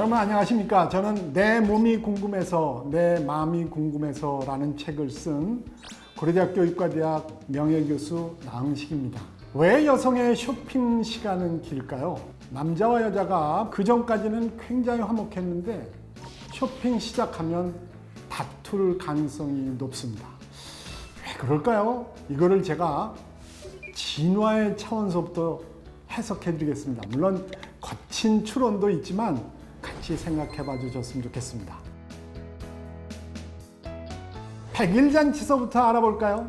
여러분 안녕하십니까? 저는 내 몸이 궁금해서 내 마음이 궁금해서라는 책을 쓴 고려대학교 의과대학 명예교수 나흥식입니다. 왜 여성의 쇼핑 시간은 길까요? 남자와 여자가 그 전까지는 굉장히 화목했는데 쇼핑 시작하면 다툴 가능성이 높습니다. 왜 그럴까요? 이거를 제가 진화의 차원서부터 해석해 드리겠습니다. 물론 거친 추론도 있지만 같이 생각해 봐 주셨으면 좋겠습니다. 백일잔치서부터 알아볼까요?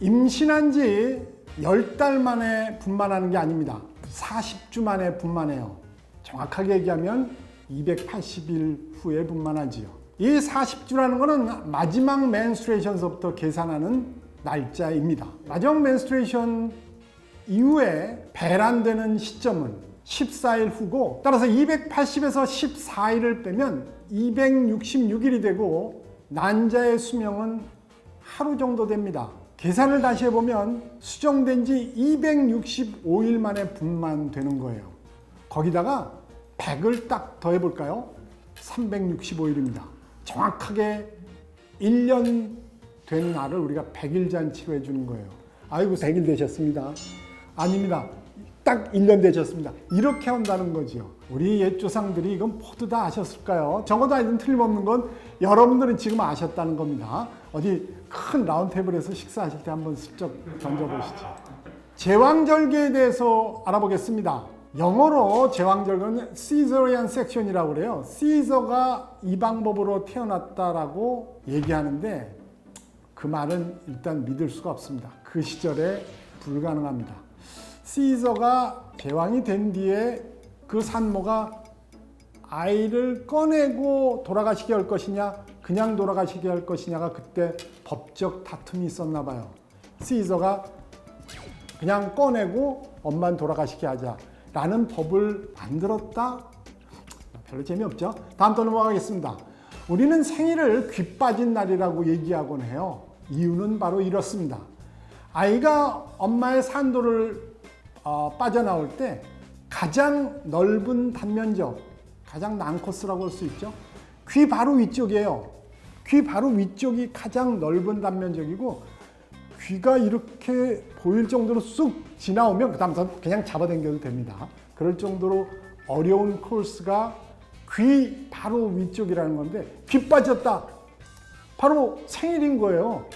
임신한 지 10달 만에 분만하는 게 아닙니다. 40주 만에 분만해요. 정확하게 얘기하면 280일 후에 분만하지요. 이 40주라는 것은 마지막 맨스트레이션서부터 계산하는 날짜입니다. 마지막 맨스트레이션 이후에 배란되는 시점은 14일 후고 따라서 280에서 14일을 빼면 266일이 되고 난자의 수명은 하루 정도 됩니다. 계산을 다시 해보면 수정된 지 265일 만에 분만되는 거예요. 거기다가 100을 딱 더해볼까요? 365일입니다. 정확하게 1년 된 날을 우리가 100일 잔치로 해주는 거예요. 아이고 100일 되셨습니다. 아닙니다. 딱 1년 되셨습니다. 이렇게 한다는 거지요. 우리 옛 조상들이 이건 모두 다 아셨을까요? 적어도 하여튼 틀림없는 건 여러분들은 지금 아셨다는 겁니다. 어디 큰 라운드 테이블에서 식사하실 때 한번 슬쩍 던져보시죠. 제왕절개에 대해서 알아보겠습니다. 영어로 제왕절개는 Caesarean section이라고 그래요. 시저가 이 방법으로 태어났다라고 얘기하는데 그 말은 일단 믿을 수가 없습니다. 그 시절에 불가능합니다. 시저가 제왕이 된 뒤에 그 산모가 아이를 꺼내고 돌아가시게 할 것이냐, 그냥 돌아가시게 할 것이냐가 그때 법적 다툼이 있었나 봐요. 시저가 그냥 꺼내고 엄만 돌아가시게 하자라는 법을 만들었다? 별로 재미없죠? 다음 또 넘어가겠습니다. 우리는 생일을 귀 빠진 날이라고 얘기하곤 해요. 이유는 바로 이렇습니다. 아이가 엄마의 산도를 어, 빠져나올 때 가장 넓은 단면적, 가장 난코스라고 할 수 있죠. 귀 바로 위쪽이에요. 귀 바로 위쪽이 가장 넓은 단면적이고 귀가 이렇게 보일 정도로 쑥 지나오면 그 다음부터 그냥 잡아당겨도 됩니다. 그럴 정도로 어려운 코र्스가 귀 바로 위쪽이라는 건데 귀 빠졌다. 바로 생일인 거예요.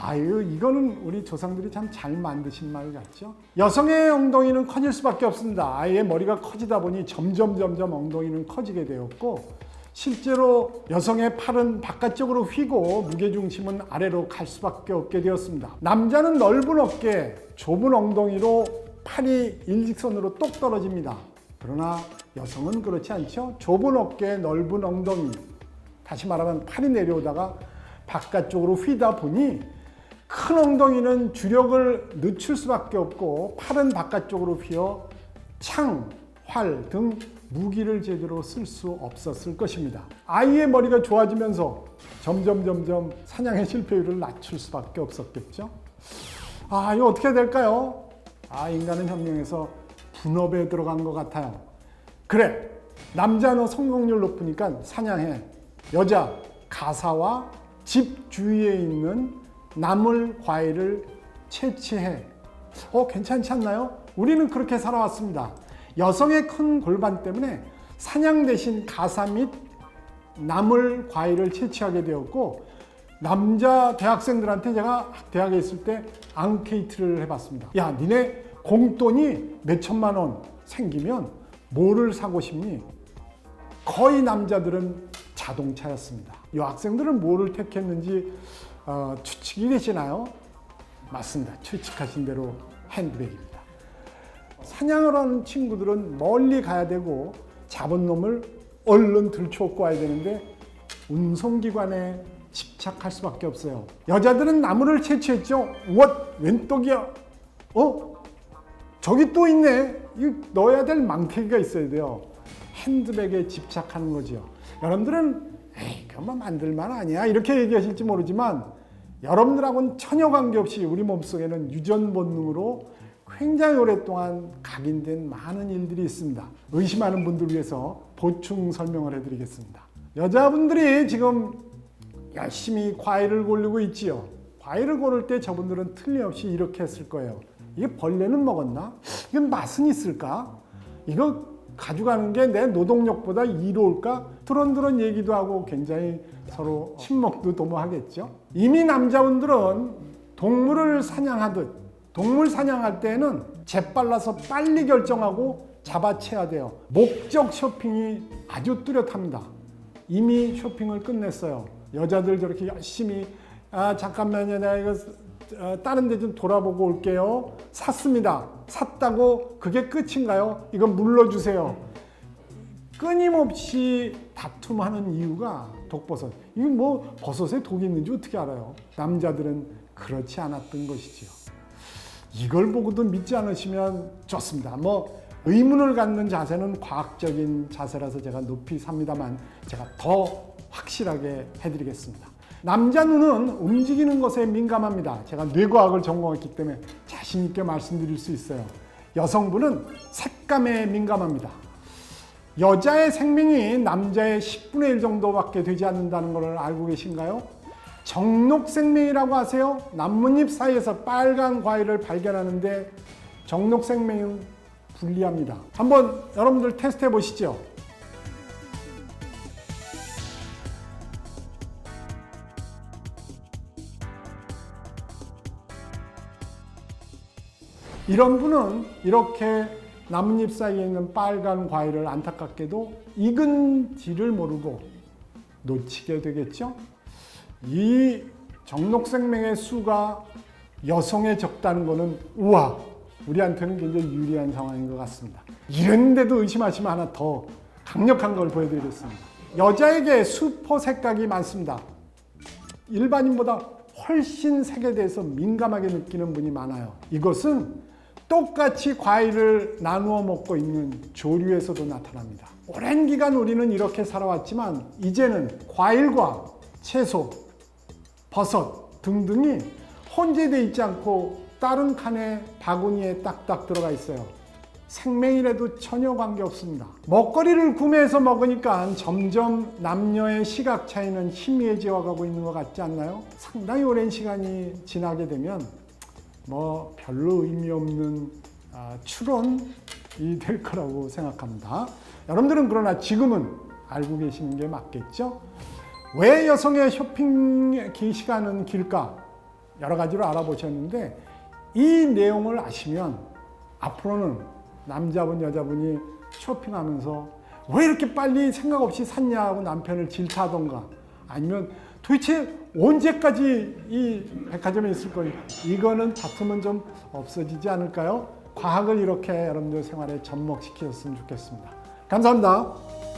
아유, 이거는 우리 조상들이 참 잘 만드신 말 같죠? 여성의 엉덩이는 커질 수밖에 없습니다. 아이의 머리가 커지다 보니 점점 점점 엉덩이는 커지게 되었고 실제로 여성의 팔은 바깥쪽으로 휘고 무게중심은 아래로 갈 수밖에 없게 되었습니다. 남자는 넓은 어깨, 좁은 엉덩이로 팔이 일직선으로 똑 떨어집니다. 그러나 여성은 그렇지 않죠. 좁은 어깨, 넓은 엉덩이. 다시 말하면 팔이 내려오다가 바깥쪽으로 휘다 보니 큰 엉덩이는 주력을 늦출 수밖에 없고 팔은 바깥쪽으로 휘어 창, 활 등 무기를 제대로 쓸 수 없었을 것입니다. 아이의 머리가 좋아지면서 점점 점점 사냥의 실패율을 낮출 수밖에 없었겠죠. 아, 이거 어떻게 될까요? 아, 인간은 혁명에서 분업에 들어간 것 같아요. 그래, 남자 너 성공률 높으니까 사냥해. 여자 가사와 집 주위에 있는 나물 과일을 채취해. 어, 괜찮지 않나요? 우리는 그렇게 살아왔습니다. 여성의 큰 골반 때문에 사냥 대신 가사 및 나물 과일을 채취하게 되었고 남자 대학생들한테 제가 대학에 있을 때 앙케이트를 해봤습니다. 야, 니네 공돈이 몇 천만 원 생기면 뭐를 사고 싶니? 거의 남자들은 자동차였습니다. 이 학생들은 뭐를 택했는지 어, 추측이 되시나요? 맞습니다. 추측하신 대로 핸드백입니다. 사냥을 하는 친구들은 멀리 가야 되고 잡은 놈을 얼른 들추었고 와야 되는데 운송기관에 집착할 수밖에 없어요. 여자들은 나무를 채취했죠. 왓? 웬 떡이야? 어? 저기 또 있네. 이거 넣어야 될 망태기가 있어야 돼요. 핸드백에 집착하는 거죠. 여러분들은 에이, 그만 만들만 아니야. 이렇게 얘기하실지 모르지만 여러분들하고는 전혀 관계없이 우리 몸속에는 유전 본능으로 굉장히 오랫동안 각인된 많은 일들이 있습니다. 의심하는 분들 위해서 보충 설명을 해드리겠습니다. 여자분들이 지금 열심히 과일을 고르고 있지요. 과일을 고를 때 저분들은 틀림없이 이렇게 했을 거예요. 이게 벌레는 먹었나? 이건 맛은 있을까? 이거 가져가는 게 내 노동력보다 이로울까? 두런두런 얘기도 하고 굉장히 서로 친목도 도모하겠죠. 이미 남자분들은 동물을 사냥하듯 동물 사냥할 때는 재빨라서 빨리 결정하고 잡아채야 돼요. 목적 쇼핑이 아주 뚜렷합니다. 이미 쇼핑을 끝냈어요. 여자들 저렇게 열심히 아 잠깐만요 내가 이거 어, 다른 데 좀 돌아보고 올게요. 샀습니다. 샀다고 그게 끝인가요? 이건 물러주세요. 끊임없이 다툼하는 이유가 독버섯. 이거 뭐 버섯에 독이 있는지 어떻게 알아요? 남자들은 그렇지 않았던 것이지요. 이걸 보고도 믿지 않으시면 좋습니다. 뭐 의문을 갖는 자세는 과학적인 자세라서 제가 높이 삽니다만 제가 더 확실하게 해드리겠습니다. 남자 눈은 움직이는 것에 민감합니다. 제가 뇌과학을 전공했기 때문에 자신 있게 말씀드릴 수 있어요. 여성분은 색감에 민감합니다. 여자의 생명이 남자의 10분의 1 정도밖에 되지 않는다는 것을 알고 계신가요? 정록생명이라고 하세요? 나뭇잎 사이에서 빨간 과일을 발견하는데 정록생명은 불리합니다. 한번 여러분들 테스트 해 보시죠. 이런 분은 이렇게 나뭇잎 사이에 있는 빨간 과일을 안타깝게도 익은지를 모르고 놓치게 되겠죠. 이 정록생명의 수가 여성에 적다는 것은 우와 우리한테는 굉장히 유리한 상황인 것 같습니다. 이랬는데도 의심하시면 하나 더 강력한 걸 보여드리겠습니다. 여자에게 수포 색각이 많습니다. 일반인보다 훨씬 색에 대해서 민감하게 느끼는 분이 많아요. 이것은 똑같이 과일을 나누어 먹고 있는 조류에서도 나타납니다. 오랜 기간 우리는 이렇게 살아왔지만 이제는 과일과 채소, 버섯 등등이 혼재되어 있지 않고 다른 칸에 바구니에 딱딱 들어가 있어요. 생명이라도 전혀 관계없습니다. 먹거리를 구매해서 먹으니까 점점 남녀의 시각 차이는 희미해져 가고 있는 것 같지 않나요? 상당히 오랜 시간이 지나게 되면 뭐 별로 의미 없는 아, 추론이 될 거라고 생각합니다. 여러분들은 그러나 지금은 알고 계시는 게 맞겠죠? 왜 여성의 쇼핑 기 시간은 길까? 여러 가지로 알아보셨는데 이 내용을 아시면 앞으로는 남자분 여자분이 쇼핑하면서 왜 이렇게 빨리 생각 없이 샀냐 하고 남편을 질타하던가 아니면 도대체 언제까지 이 백화점에 있을 거니 이거는 다툼은 좀 없어지지 않을까요? 과학을 이렇게 여러분들 생활에 접목시켰으면 좋겠습니다. 감사합니다.